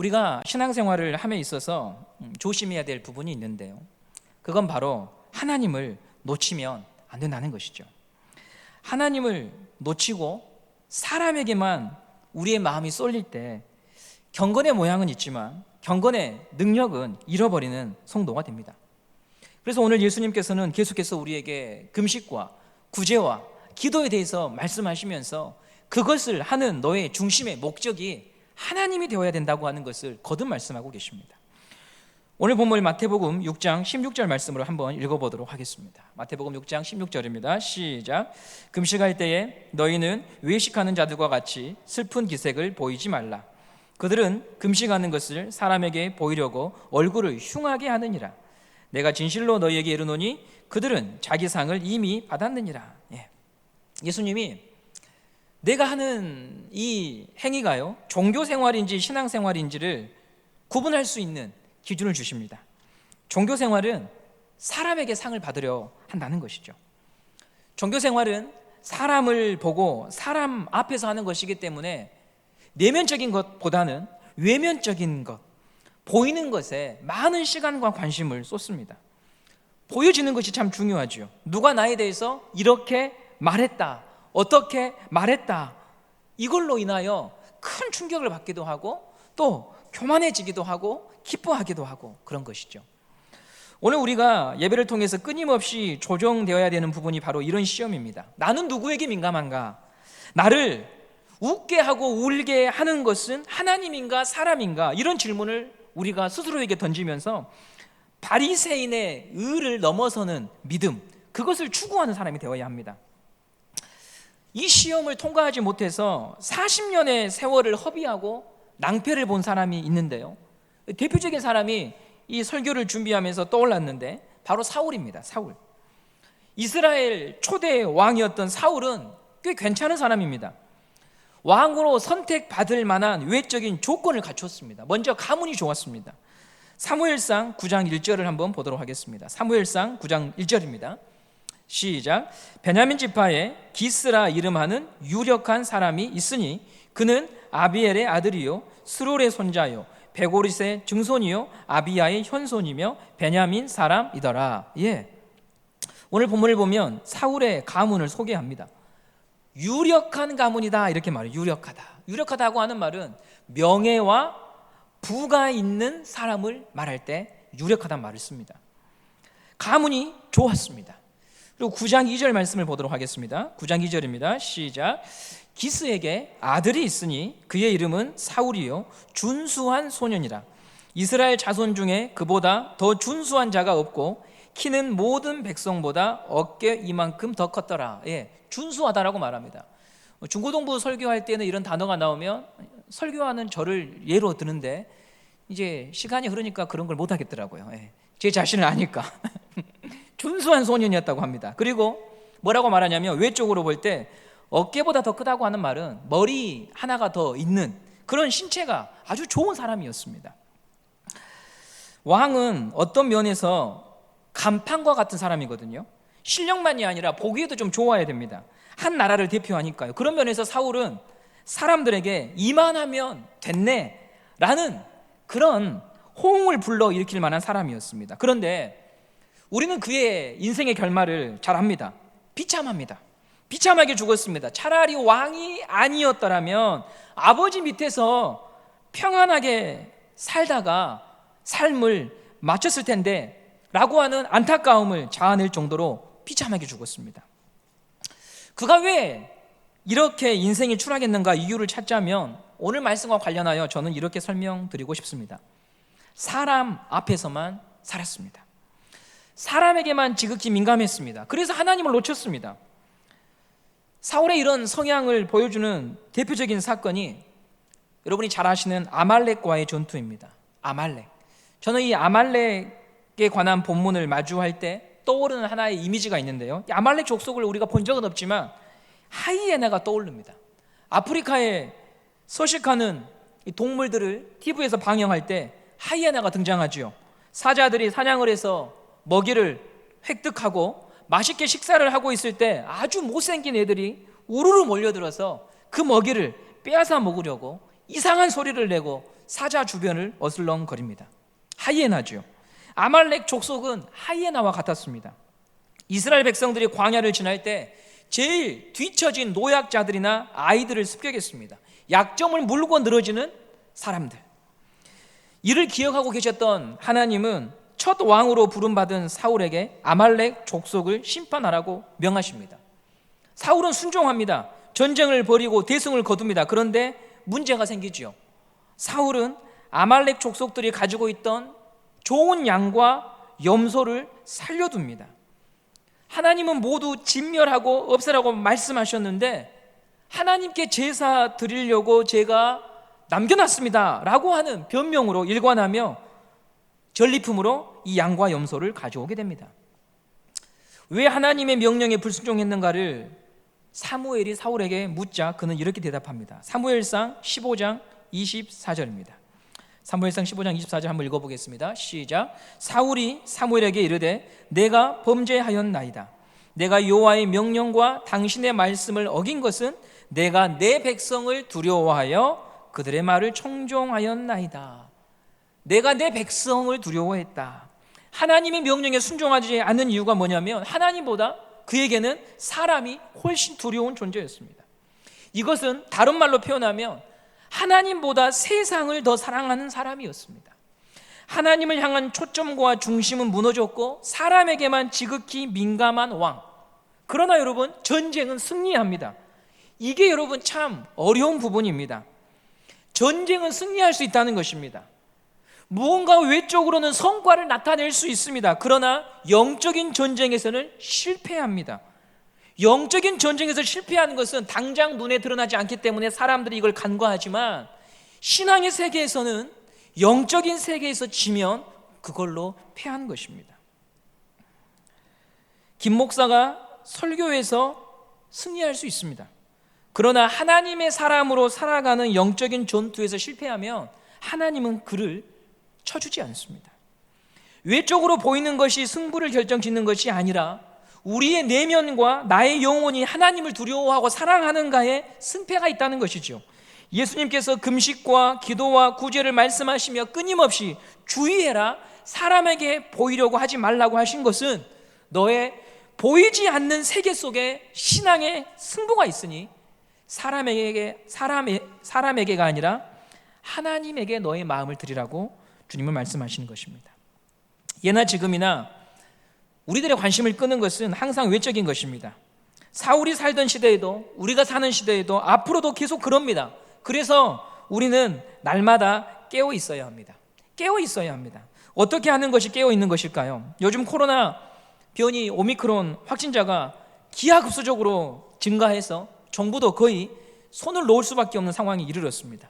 우리가 신앙생활을 함에 있어서 음, 조심해야 될 부분이 있는데요. 그건 바로 하나님을 놓치면 안 된다는 것이죠. 하나님을 놓치고 사람에게만 우리의 마음이 쏠릴 때 경건의 모양은 있지만 경건의 능력은 잃어버리는 성도가 됩니다. 그래서 오늘 예수님께서는 계속해서 우리에게 금식과 구제와 기도에 대해서 말씀하시면서 그것을 하는 너의 중심의 목적이 하나님이 되어야 된다고 하는 것을 거듭 말씀하고 계십니다. 오늘 본문 마태복음 6장 16절 말씀으로 한번 읽어보도록 하겠습니다. 마태복음 6장 16절입니다. 시작. 금식할 때에 너희는 외식하는 자들과 같이 슬픈 기색을 보이지 말라. 그들은 금식하는 것을 사람에게 보이려고 얼굴을 흉하게 하느니라. 내가 진실로 너희에게 이르노니 그들은 자기 상을 이미 받았느니라. 예. 예수님이 내가 하는 이 행위가요 종교 생활인지 신앙 생활인지를 구분할 수 있는 기준을 주십니다. 종교 생활은 사람에게 상을 받으려 한다는 것이죠. 종교 생활은 사람을 보고 사람 앞에서 하는 것이기 때문에 내면적인 것보다는 외면적인 것, 보이는 것에 많은 시간과 관심을 쏟습니다. 보여지는 것이 참 중요하죠. 누가 나에 대해서 이렇게 말했다, 어떻게 말했다, 이걸로 인하여 큰 충격을 받기도 하고 또 교만해지기도 하고 기뻐하기도 하고 그런 것이죠. 오늘 우리가 예배를 통해서 끊임없이 조정되어야 되는 부분이 바로 이런 시험입니다. 나는 누구에게 민감한가? 나를 웃게 하고 울게 하는 것은 하나님인가 사람인가? 이런 질문을 우리가 스스로에게 던지면서 바리새인의 의를 넘어서는 믿음 그것을 추구하는 사람이 되어야 합니다. 이 시험을 통과하지 못해서 40년의 세월을 허비하고 낭패를 본 사람이 있는데요. 대표적인 사람이 이 설교를 준비하면서 떠올랐는데 바로 사울입니다. 사울. 이스라엘 초대 왕이었던 사울은 꽤 괜찮은 사람입니다. 왕으로 선택받을 만한 외적인 조건을 갖췄습니다. 먼저 가문이 좋았습니다. 사무엘상 9장 1절을 한번 보도록 하겠습니다. 사무엘상 9장 1절입니다. 시작. 베냐민 지파에 기스라 이름하는 유력한 사람이 있으니 그는 아비엘의 아들이요 스롤의 손자요 베고릿의 증손이요 아비야의 현손이며 베냐민 사람이더라. 예. 오늘 본문을 보면 사울의 가문을 소개합니다. 유력한 가문이다 이렇게 말해요. 유력하다. 유력하다고 하는 말은 명예와 부가 있는 사람을 말할 때 유력하다는 말을 씁니다. 가문이 좋았습니다. 그리고 9장 2절 말씀을 보도록 하겠습니다. 9장 2절입니다. 시작. 기스에게 아들이 있으니 그의 이름은 사울이요 준수한 소년이라. 이스라엘 자손 중에 그보다 더 준수한 자가 없고 키는 모든 백성보다 어깨 이만큼 더 컸더라. 예, 준수하다라고 말합니다. 중고등부 설교할 때는 이런 단어가 나오면 설교하는 저를 예로 드는데 이제 시간이 흐르니까 그런 걸 못 하겠더라고요. 예, 제 자신을 아니까 준수한 소년이었다고 합니다. 그리고 뭐라고 말하냐면 외적으로 볼 때 어깨보다 더 크다고 하는 말은 머리 하나가 더 있는 그런 신체가 아주 좋은 사람이었습니다. 왕은 어떤 면에서 간판과 같은 사람이거든요. 실력만이 아니라 보기에도 좀 좋아야 됩니다. 한 나라를 대표하니까요. 그런 면에서 사울은 사람들에게 이만하면 됐네 라는 그런 호응을 불러 일으킬 만한 사람이었습니다. 그런데 우리는 그의 인생의 결말을 잘 압니다. 비참합니다. 비참하게 죽었습니다. 차라리 왕이 아니었더라면 아버지 밑에서 평안하게 살다가 삶을 마쳤을 텐데 라고 하는 안타까움을 자아낼 정도로 비참하게 죽었습니다. 그가 왜 이렇게 인생이 추락했는가 이유를 찾자면 오늘 말씀과 관련하여 저는 이렇게 설명드리고 싶습니다. 사람 앞에서만 살았습니다. 사람에게만 지극히 민감했습니다. 그래서 하나님을 놓쳤습니다. 사울의 이런 성향을 보여주는 대표적인 사건이 여러분이 잘 아시는 아말렉과의 전투입니다. 아말렉. 저는 이 아말렉에 관한 본문을 마주할 때 떠오르는 하나의 이미지가 있는데요. 아말렉 족속을 우리가 본 적은 없지만 하이에나가 떠오릅니다. 아프리카에 서식하는 동물들을 TV에서 방영할 때 하이에나가 등장하지요. 사자들이 사냥을 해서 먹이를 획득하고 맛있게 식사를 하고 있을 때 아주 못생긴 애들이 우르르 몰려들어서 그 먹이를 빼앗아 먹으려고 이상한 소리를 내고 사자 주변을 어슬렁거립니다. 하이에나죠. 아말렉 족속은 하이에나와 같았습니다. 이스라엘 백성들이 광야를 지날 때 제일 뒤처진 노약자들이나 아이들을 습격했습니다. 약점을 물고 늘어지는 사람들. 이를 기억하고 계셨던 하나님은 첫 왕으로 부름받은 사울에게 아말렉 족속을 심판하라고 명하십니다. 사울은 순종합니다. 전쟁을 벌이고 대승을 거둡니다. 그런데 문제가 생기지요. 사울은 아말렉 족속들이 가지고 있던 좋은 양과 염소를 살려둡니다. 하나님은 모두 진멸하고 없애라고 말씀하셨는데 하나님께 제사 드리려고 제가 남겨놨습니다. 라고 하는 변명으로 일관하며 전리품으로 이 양과 염소를 가져오게 됩니다. 왜 하나님의 명령에 불순종했는가를 사무엘이 사울에게 묻자 그는 이렇게 대답합니다. 사무엘상 15장 24절입니다. 사무엘상 15장 24절 한번 읽어보겠습니다. 시작. 사울이 사무엘에게 이르되 내가 범죄하였나이다. 내가 여호와의 명령과 당신의 말씀을 어긴 것은 내가 내 백성을 두려워하여 그들의 말을 청종하였나이다. 내가 내 백성을 두려워했다. 하나님의 명령에 순종하지 않는 이유가 뭐냐면 하나님보다 그에게는 사람이 훨씬 두려운 존재였습니다. 이것은 다른 말로 표현하면 하나님보다 세상을 더 사랑하는 사람이었습니다. 하나님을 향한 초점과 중심은 무너졌고 사람에게만 지극히 민감한 왕. 그러나 여러분 전쟁은 승리합니다. 이게 여러분 참 어려운 부분입니다. 전쟁은 승리할 수 있다는 것입니다. 무언가 외적으로는 성과를 나타낼 수 있습니다. 그러나 영적인 전쟁에서는 실패합니다. 영적인 전쟁에서 실패하는 것은 당장 눈에 드러나지 않기 때문에 사람들이 이걸 간과하지만 신앙의 세계에서는 영적인 세계에서 지면 그걸로 패한 것입니다. 김 목사가 설교에서 승리할 수 있습니다. 그러나 하나님의 사람으로 살아가는 영적인 전투에서 실패하면 하나님은 그를 쳐주지 않습니다. 외적으로 보이는 것이 승부를 결정짓는 것이 아니라 우리의 내면과 나의 영혼이 하나님을 두려워하고 사랑하는가에 승패가 있다는 것이죠. 예수님께서 금식과 기도와 구제를 말씀하시며 끊임없이 주의해라 사람에게 보이려고 하지 말라고 하신 것은 너의 보이지 않는 세계 속에 신앙의 승부가 있으니 사람에게 사람의 사람에게가 아니라 하나님에게 너의 마음을 드리라고 주님은 말씀하시는 것입니다. 예나 지금이나 우리들의 관심을 끄는 것은 항상 외적인 것입니다. 사울이 살던 시대에도 우리가 사는 시대에도 앞으로도 계속 그럽니다. 그래서 우리는 날마다 깨어 있어야 합니다. 깨어 있어야 합니다. 어떻게 하는 것이 깨어 있는 것일까요? 요즘 코로나 변이 오미크론 확진자가 기하급수적으로 증가해서 정부도 거의 손을 놓을 수밖에 없는 상황이 이르렀습니다.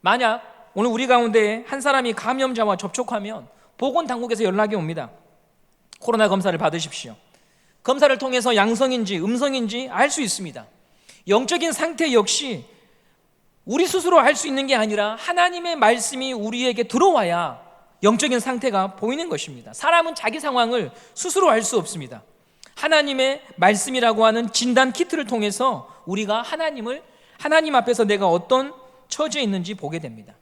만약 오늘 우리 가운데 한 사람이 감염자와 접촉하면 보건 당국에서 연락이 옵니다. 코로나 검사를 받으십시오. 검사를 통해서 양성인지 음성인지 알 수 있습니다. 영적인 상태 역시 우리 스스로 알 수 있는 게 아니라 하나님의 말씀이 우리에게 들어와야 영적인 상태가 보이는 것입니다. 사람은 자기 상황을 스스로 알 수 없습니다. 하나님의 말씀이라고 하는 진단 키트를 통해서 우리가 하나님을 하나님 앞에서 내가 어떤 처지에 있는지 보게 됩니다.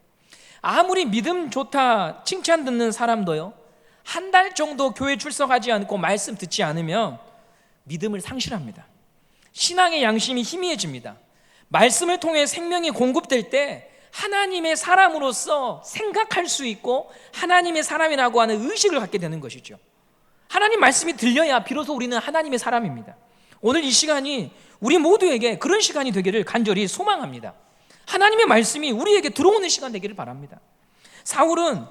아무리 믿음 좋다 칭찬 듣는 사람도요. 한 달 정도 교회 출석하지 않고 말씀 듣지 않으면 믿음을 상실합니다. 신앙의 양심이 희미해집니다. 말씀을 통해 생명이 공급될 때 하나님의 사람으로서 생각할 수 있고 하나님의 사람이라고 하는 의식을 갖게 되는 것이죠. 하나님 말씀이 들려야 비로소 우리는 하나님의 사람입니다. 오늘 이 시간이 우리 모두에게 그런 시간이 되기를 간절히 소망합니다. 하나님의 말씀이 우리에게 들어오는 시간 되기를 바랍니다. 사울은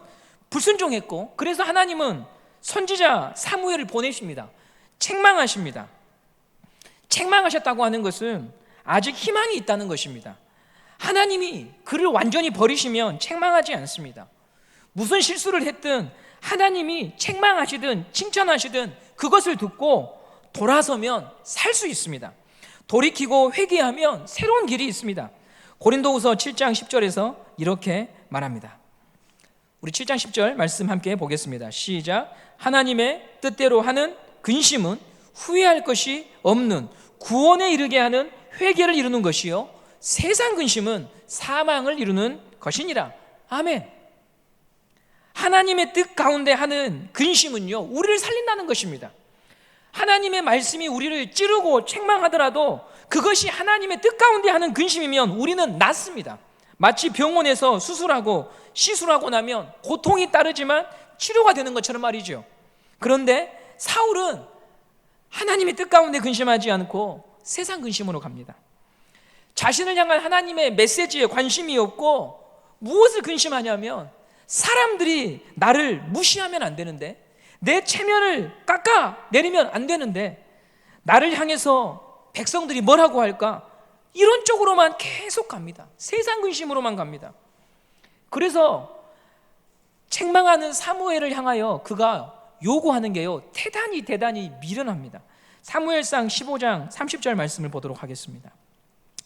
불순종했고 그래서 하나님은 선지자 사무엘을 보내십니다. 책망하십니다. 책망하셨다고 하는 것은 아직 희망이 있다는 것입니다. 하나님이 그를 완전히 버리시면 책망하지 않습니다. 무슨 실수를 했든 하나님이 책망하시든 칭찬하시든 그것을 듣고 돌아서면 살 수 있습니다. 돌이키고 회개하면 새로운 길이 있습니다. 고린도후서 7장 10절에서 이렇게 말합니다. 우리 7장 10절 말씀 함께 보겠습니다. 시작. 하나님의 뜻대로 하는 근심은 후회할 것이 없는 구원에 이르게 하는 회개를 이루는 것이요 세상 근심은 사망을 이루는 것이니라. 아멘. 하나님의 뜻 가운데 하는 근심은요, 우리를 살린다는 것입니다. 하나님의 말씀이 우리를 찌르고 책망하더라도 그것이 하나님의 뜻 가운데 하는 근심이면 우리는 낫습니다. 마치 병원에서 수술하고 시술하고 나면 고통이 따르지만 치료가 되는 것처럼 말이죠. 그런데 사울은 하나님의 뜻 가운데 근심하지 않고 세상 근심으로 갑니다. 자신을 향한 하나님의 메시지에 관심이 없고 무엇을 근심하냐면 사람들이 나를 무시하면 안 되는데 내 체면을 깎아 내리면 안 되는데 나를 향해서 백성들이 뭐라고 할까 이런 쪽으로만 계속 갑니다. 세상 근심으로만 갑니다. 그래서 책망하는 사무엘을 향하여 그가 요구하는 게요 대단히 대단히 미련합니다. 사무엘상 15장 30절 말씀을 보도록 하겠습니다.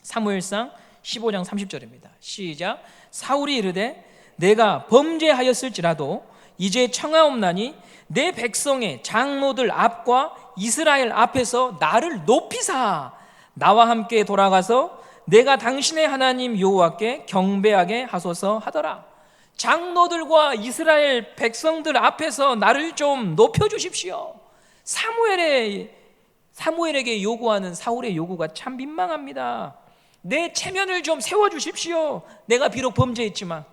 사무엘상 15장 30절입니다. 시작. 사울이 이르되 내가 범죄하였을지라도 이제 청하옵나니 내 백성의 장로들 앞과 이스라엘 앞에서 나를 높이사 나와 함께 돌아가서 내가 당신의 하나님 여호와께 경배하게 하소서 하더라. 장로들과 이스라엘 백성들 앞에서 나를 좀 높여 주십시오. 사무엘의 사무엘에게 요구하는 사울의 요구가 참 민망합니다. 내 체면을 좀 세워 주십시오. 내가 비록 범죄했지만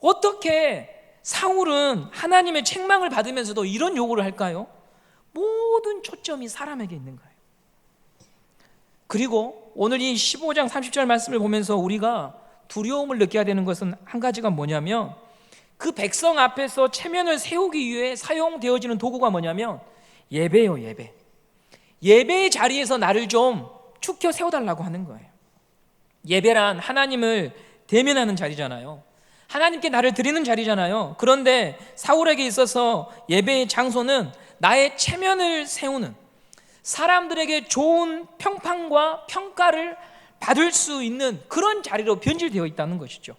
어떻게 사울은 하나님의 책망을 받으면서도 이런 요구를 할까요? 모든 초점이 사람에게 있는 거예요. 그리고 오늘 이 15장 30절 말씀을 보면서 우리가 두려움을 느껴야 되는 것은 한 가지가 뭐냐면 그 백성 앞에서 체면을 세우기 위해 사용되어지는 도구가 뭐냐면 예배요, 예배. 예배의 자리에서 나를 좀 축혀 세워달라고 하는 거예요. 예배란 하나님을 대면하는 자리잖아요. 하나님께 나를 드리는 자리잖아요. 그런데 사울에게 있어서 예배의 장소는 나의 체면을 세우는 사람들에게 좋은 평판과 평가를 받을 수 있는 그런 자리로 변질되어 있다는 것이죠.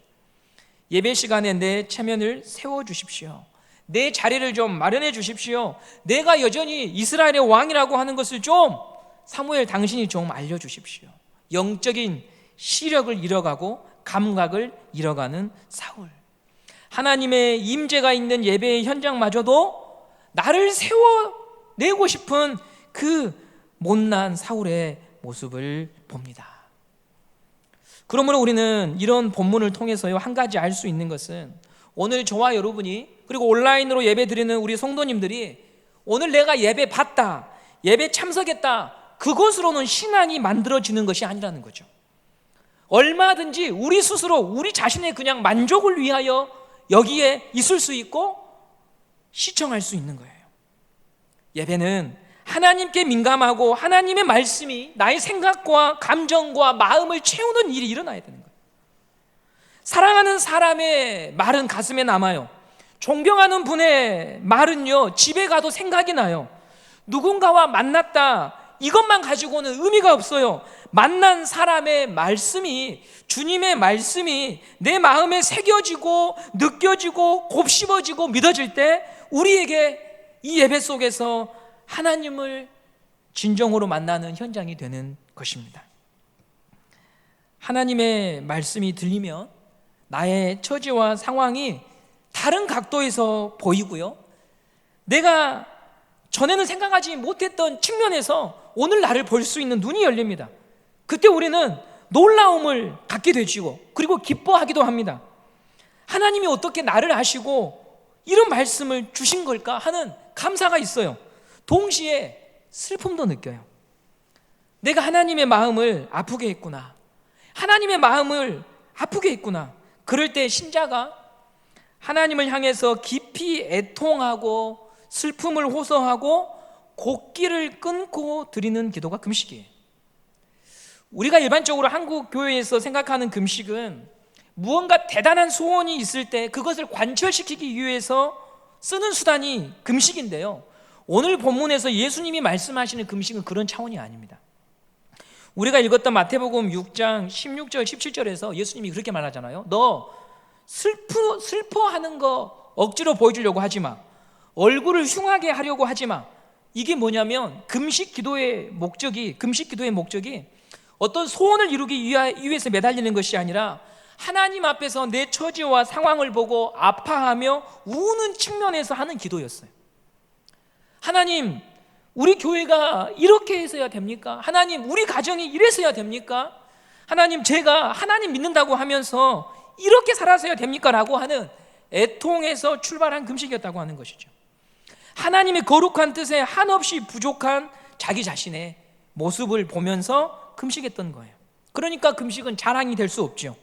예배 시간에 내 체면을 세워 주십시오. 내 자리를 좀 마련해 주십시오. 내가 여전히 이스라엘의 왕이라고 하는 것을 좀 사무엘 당신이 좀 알려 주십시오. 영적인 시력을 잃어가고 감각을 잃어가는 사울. 하나님의 임재가 있는 예배의 현장마저도 나를 세워 내고 싶은 그 못난 사울의 모습을 봅니다. 그러므로 우리는 이런 본문을 통해서요 한 가지 알 수 있는 것은 오늘 저와 여러분이 그리고 온라인으로 예배 드리는 우리 성도님들이 오늘 내가 예배 받다 예배 참석했다 그것으로는 신앙이 만들어지는 것이 아니라는 거죠. 얼마든지 우리 스스로 우리 자신의 그냥 만족을 위하여 여기에 있을 수 있고 시청할 수 있는 거예요. 예배는 하나님께 민감하고 하나님의 말씀이 나의 생각과 감정과 마음을 채우는 일이 일어나야 되는 거예요. 사랑하는 사람의 말은 가슴에 남아요. 존경하는 분의 말은요, 집에 가도 생각이 나요. 누군가와 만났다. 이것만 가지고는 의미가 없어요. 만난 사람의 말씀이, 주님의 말씀이 내 마음에 새겨지고, 느껴지고, 곱씹어지고, 믿어질 때, 우리에게 이 예배 속에서 하나님을 진정으로 만나는 현장이 되는 것입니다. 하나님의 말씀이 들리면 나의 처지와 상황이 다른 각도에서 보이고요. 내가 전에는 생각하지 못했던 측면에서 오늘 나를 볼 수 있는 눈이 열립니다. 그때 우리는 놀라움을 갖게 되지고 그리고 기뻐하기도 합니다. 하나님이 어떻게 나를 아시고 이런 말씀을 주신 걸까 하는 감사가 있어요. 동시에 슬픔도 느껴요. 내가 하나님의 마음을 아프게 했구나. 하나님의 마음을 아프게 했구나. 그럴 때 신자가 하나님을 향해서 깊이 애통하고 슬픔을 호소하고 곡기를 끊고 드리는 기도가 금식이에요. 우리가 일반적으로 한국 교회에서 생각하는 금식은 무언가 대단한 소원이 있을 때 그것을 관철시키기 위해서 쓰는 수단이 금식인데요. 오늘 본문에서 예수님이 말씀하시는 금식은 그런 차원이 아닙니다. 우리가 읽었던 마태복음 6장 16절 17절에서 예수님이 그렇게 말하잖아요. 너 슬퍼 슬퍼하는 거 억지로 보여주려고 하지 마. 얼굴을 흉하게 하려고 하지 마. 이게 뭐냐면 금식 기도의 목적이 금식 기도의 목적이 어떤 소원을 이루기 위해서 매달리는 것이 아니라 하나님 앞에서 내 처지와 상황을 보고 아파하며 우는 측면에서 하는 기도였어요. 하나님, 우리 교회가 이렇게 해서야 됩니까? 하나님, 우리 가정이 이래서야 됩니까? 하나님, 제가 하나님 믿는다고 하면서 이렇게 살아서야 됩니까? 라고 하는 애통에서 출발한 금식이었다고 하는 것이죠. 하나님의 거룩한 뜻에 한없이 부족한 자기 자신의 모습을 보면서 금식했던 거예요. 그러니까 금식은 자랑이 될 수 없죠.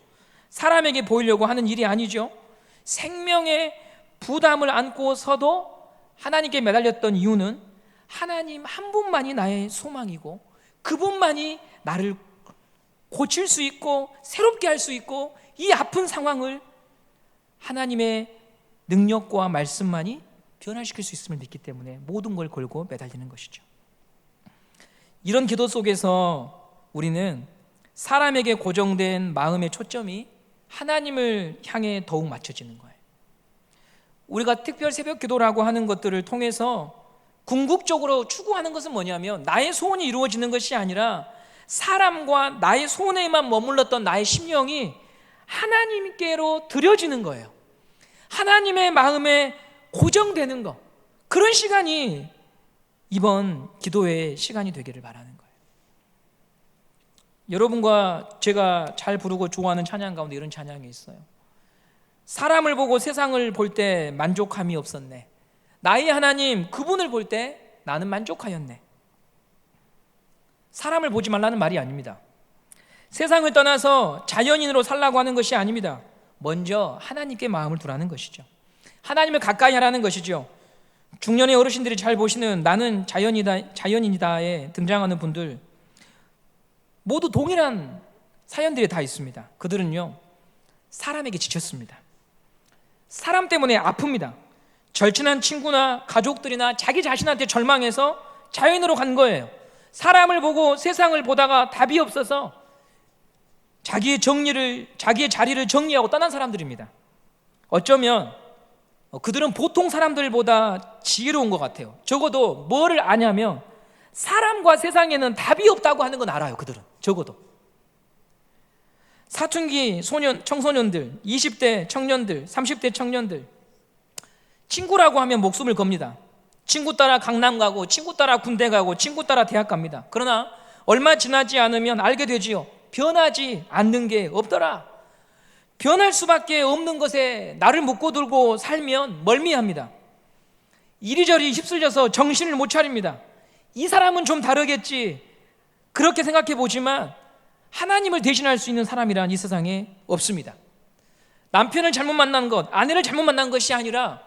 사람에게 보이려고 하는 일이 아니죠. 생명의 부담을 안고서도 하나님께 매달렸던 이유는 하나님 한 분만이 나의 소망이고 그분만이 나를 고칠 수 있고 새롭게 할 수 있고 이 아픈 상황을 하나님의 능력과 말씀만이 변화시킬 수 있음을 믿기 때문에 모든 걸 걸고 매달리는 것이죠. 이런 기도 속에서 우리는 사람에게 고정된 마음의 초점이 하나님을 향해 더욱 맞춰지는 거예요. 우리가 특별 새벽 기도라고 하는 것들을 통해서 궁극적으로 추구하는 것은 뭐냐면 나의 소원이 이루어지는 것이 아니라 사람과 나의 소원에만 머물렀던 나의 심령이 하나님께로 드려지는 거예요. 하나님의 마음에 고정되는 것. 그런 시간이 이번 기도의 시간이 되기를 바라는 거예요. 여러분과 제가 잘 부르고 좋아하는 찬양 가운데 이런 찬양이 있어요. 사람을 보고 세상을 볼 때 만족함이 없었네. 나의 하나님 그분을 볼 때 나는 만족하였네. 사람을 보지 말라는 말이 아닙니다. 세상을 떠나서 자연인으로 살라고 하는 것이 아닙니다. 먼저 하나님께 마음을 두라는 것이죠. 하나님을 가까이 하라는 것이죠. 중년의 어르신들이 잘 보시는 나는 자연이다, 자연인이다에 등장하는 분들 모두 동일한 사연들이 다 있습니다. 그들은요, 사람에게 지쳤습니다. 사람 때문에 아픕니다. 절친한 친구나 가족들이나 자기 자신한테 절망해서 자연으로 간 거예요. 사람을 보고 세상을 보다가 답이 없어서 자기의 정리를, 자기의 자리를 정리하고 떠난 사람들입니다. 어쩌면 어, 그들은 보통 사람들보다 지혜로운 것 같아요. 적어도 뭐를 아냐면 사람과 세상에는 답이 없다고 하는 건 알아요. 그들은 적어도 사춘기 소년 청소년들, 20대 청년들, 30대 청년들 친구라고 하면 목숨을 겁니다. 친구 따라 강남 가고 친구 따라 군대 가고 친구 따라 대학 갑니다. 그러나 얼마 지나지 않으면 알게 되지요. 변하지 않는 게 없더라. 변할 수밖에 없는 것에 나를 묶고 들고 살면 멀미합니다. 이리저리 휩쓸려서 정신을 못 차립니다. 이 사람은 좀 다르겠지. 그렇게 생각해 보지만 하나님을 대신할 수 있는 사람이란 이 세상에 없습니다. 남편을 잘못 만난 것, 아내를 잘못 만난 것이 아니라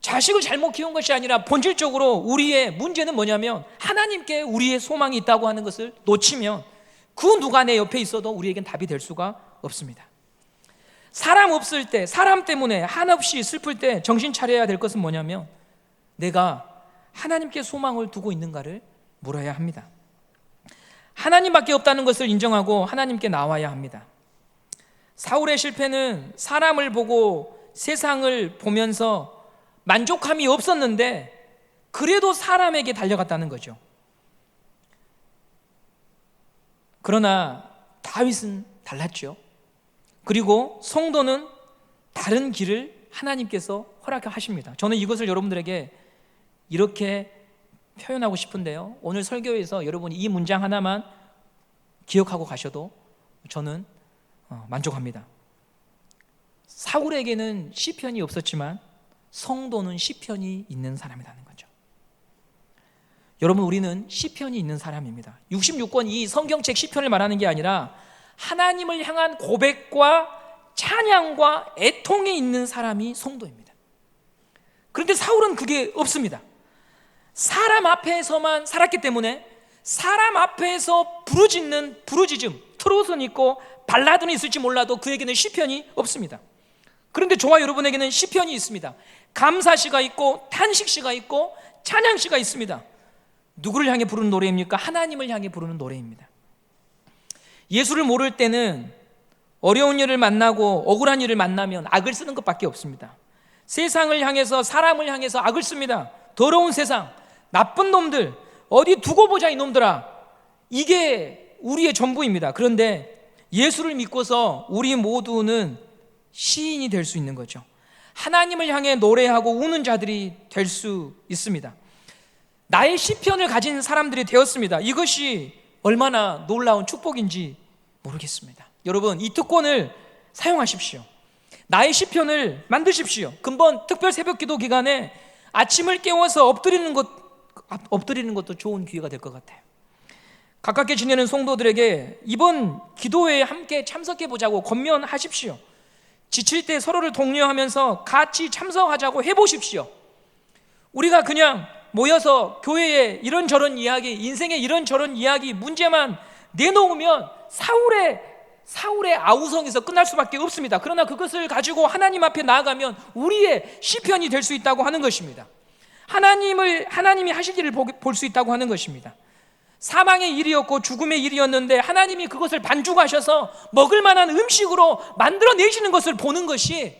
자식을 잘못 키운 것이 아니라 본질적으로 우리의 문제는 뭐냐면 하나님께 우리의 소망이 있다고 하는 것을 놓치면 그 누가 내 옆에 있어도 우리에겐 답이 될 수가 없습니다. 사람 없을 때, 사람 때문에 한없이 슬플 때 정신 차려야 될 것은 뭐냐면 내가 하나님께 소망을 두고 있는가를 물어야 합니다. 하나님밖에 없다는 것을 인정하고 하나님께 나와야 합니다. 사울의 실패는 사람을 보고 세상을 보면서 만족함이 없었는데 그래도 사람에게 달려갔다는 거죠. 그러나 다윗은 달랐죠. 그리고 성도는 다른 길을 하나님께서 허락하십니다. 저는 이것을 여러분들에게 이렇게 표현하고 싶은데요. 오늘 설교에서 여러분이 이 문장 하나만 기억하고 가셔도 저는 어, 만족합니다. 사울에게는 시편이 없었지만 성도는 시편이 있는 사람이라는 거죠. 여러분 우리는 시편이 있는 사람입니다. 66권 이 성경책 시편을 말하는 게 아니라 하나님을 향한 고백과 찬양과 애통이 있는 사람이 성도입니다. 그런데 사울은 그게 없습니다. 사람 앞에서만 살았기 때문에 사람 앞에서 부르짖는 부르짖음, 트롯은 있고 발라드는 있을지 몰라도 그에게는 시편이 없습니다. 그런데 저와 여러분에게는 시편이 있습니다. 감사시가 있고 탄식시가 있고 찬양시가 있습니다. 누구를 향해 부르는 노래입니까? 하나님을 향해 부르는 노래입니다. 예수를 모를 때는 어려운 일을 만나고 억울한 일을 만나면 악을 쓰는 것밖에 없습니다. 세상을 향해서 사람을 향해서 악을 씁니다. 더러운 세상, 나쁜 놈들, 어디 두고 보자 이놈들아. 이게 우리의 전부입니다. 그런데 예수를 믿고서 우리 모두는 시인이 될 수 있는 거죠. 하나님을 향해 노래하고 우는 자들이 될 수 있습니다. 나의 시편을 가진 사람들이 되었습니다. 이것이 얼마나 놀라운 축복인지 모르겠습니다. 여러분, 이 특권을 사용하십시오. 나의 시편을 만드십시오. 근본 특별 새벽 기도 기간에 아침을 깨워서 엎드리는 것 엎드리는 것도 좋은 기회가 될 것 같아요. 가깝게 지내는 성도들에게 이번 기도회에 함께 참석해 보자고 권면하십시오. 지칠 때 서로를 독려하면서 같이 참석하자고 해 보십시오. 우리가 그냥 모여서 교회에 이런저런 이야기, 인생의 이런저런 이야기, 문제만 내놓으면 사울의 사울의 아우성에서 끝날 수밖에 없습니다. 그러나 그것을 가지고 하나님 앞에 나아가면 우리의 시편이 될 수 있다고 하는 것입니다. 하나님을 하나님이 하실 일을 볼 수 있다고 하는 것입니다. 사망의 일이었고 죽음의 일이었는데 하나님이 그것을 반죽하셔서 먹을 만한 음식으로 만들어 내시는 것을 보는 것이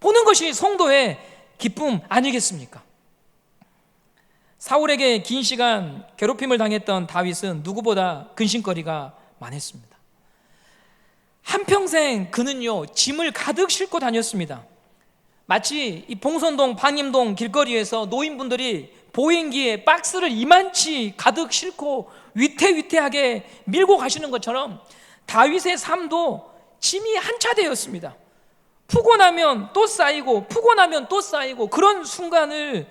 보는 것이 성도의 기쁨 아니겠습니까? 사울에게 긴 시간 괴롭힘을 당했던 다윗은 누구보다 근심거리가 많았습니다. 한평생 그는요, 짐을 가득 싣고 다녔습니다. 마치 이 봉선동, 방임동 길거리에서 노인분들이 보행기에 박스를 이만치 가득 싣고 위태위태하게 밀고 가시는 것처럼 다윗의 삶도 짐이 한차되었습니다. 푸고 나면 또 쌓이고 푸고 나면 또 쌓이고 그런 순간을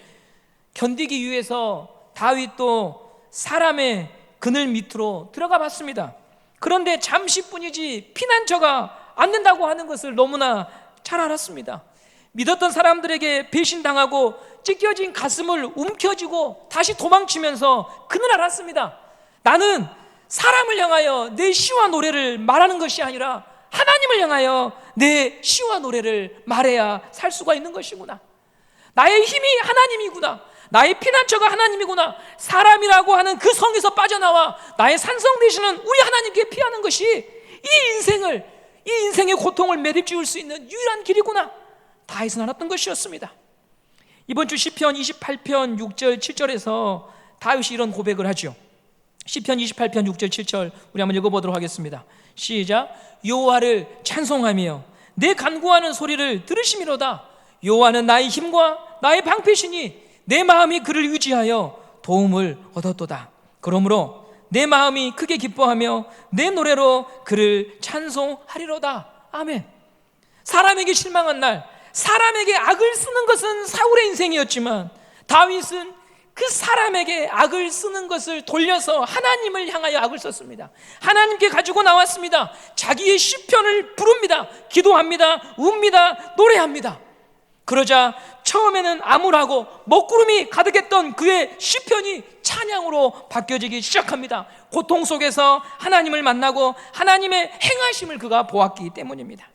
견디기 위해서 다윗도 사람의 그늘 밑으로 들어가 봤습니다. 그런데 잠시뿐이지 피난처가 안 된다고 하는 것을 너무나 잘 알았습니다. 믿었던 사람들에게 배신당하고 찢겨진 가슴을 움켜쥐고 다시 도망치면서 그는 알았습니다. 나는 사람을 향하여 내 시와 노래를 말하는 것이 아니라 하나님을 향하여 내 시와 노래를 말해야 살 수가 있는 것이구나. 나의 힘이 하나님이구나. 나의 피난처가 하나님이구나. 사람이라고 하는 그 성에서 빠져나와 나의 산성 되시는 우리 하나님께 피하는 것이 이 인생을 이 인생의 고통을 매립지을 수 있는 유일한 길이구나. 다윗은 알았던 것이었습니다. 이번 주 시편 28편 6절 7절에서 다윗이 이런 고백을 하죠. 시편 28편 6절 7절 우리 한번 읽어보도록 하겠습니다. 시작. 여호와를 찬송하며 내 간구하는 소리를 들으시미로다. 여호와는 나의 힘과 나의 방패시니 내 마음이 그를 의지하여 도움을 얻었도다. 그러므로 내 마음이 크게 기뻐하며 내 노래로 그를 찬송하리로다. 아멘. 사람에게 실망한 날, 사람에게 악을 쓰는 것은 사울의 인생이었지만 다윗은 그 사람에게 악을 쓰는 것을 돌려서 하나님을 향하여 악을 썼습니다. 하나님께 가지고 나왔습니다. 자기의 시편을 부릅니다. 기도합니다. 웁니다. 노래합니다. 그러자 처음에는 암울하고 먹구름이 가득했던 그의 시편이 찬양으로 바뀌어지기 시작합니다. 고통 속에서 하나님을 만나고 하나님의 행하심을 그가 보았기 때문입니다.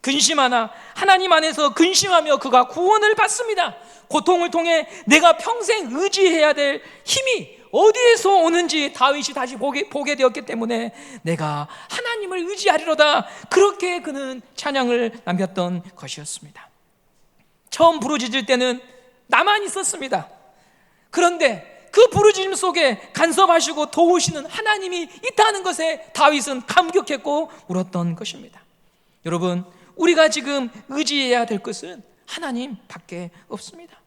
근심하나 하나님 안에서 근심하며 그가 구원을 받습니다. 고통을 통해 내가 평생 의지해야 될 힘이 어디에서 오는지 다윗이 다시 보게, 보게 되었기 때문에 내가 하나님을 의지하리로다. 그렇게 그는 찬양을 남겼던 것이었습니다. 처음 부르짖을 때는 나만 있었습니다. 그런데 그 부르짖음 속에 간섭하시고 도우시는 하나님이 있다는 것에 다윗은 감격했고 울었던 것입니다. 여러분, 우리가 지금 의지해야 될 것은 하나님 밖에 없습니다.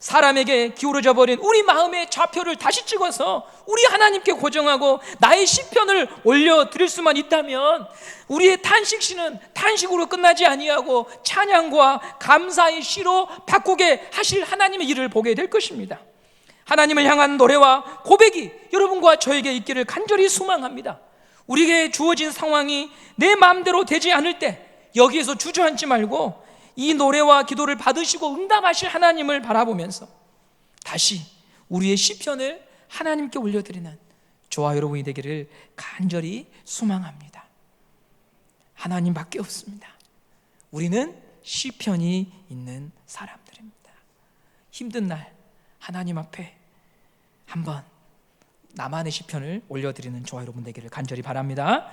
사람에게 기울어져 버린 우리 마음의 좌표를 다시 찍어서 우리 하나님께 고정하고 나의 시편을 올려 드릴 수만 있다면 우리의 탄식 시는 탄식으로 끝나지 아니하고 찬양과 감사의 시로 바꾸게 하실 하나님의 일을 보게 될 것입니다. 하나님을 향한 노래와 고백이 여러분과 저에게 있기를 간절히 소망합니다. 우리에게 주어진 상황이 내 마음대로 되지 않을 때 여기에서 주저앉지 말고 이 노래와 기도를 받으시고 응답하실 하나님을 바라보면서 다시 우리의 시편을 하나님께 올려드리는 저와 여러분이 되기를 간절히 소망합니다. 하나님밖에 없습니다. 우리는 시편이 있는 사람들입니다. 힘든 날 하나님 앞에 한번 나만의 시편을 올려드리는 저와 여러분 되기를 간절히 바랍니다.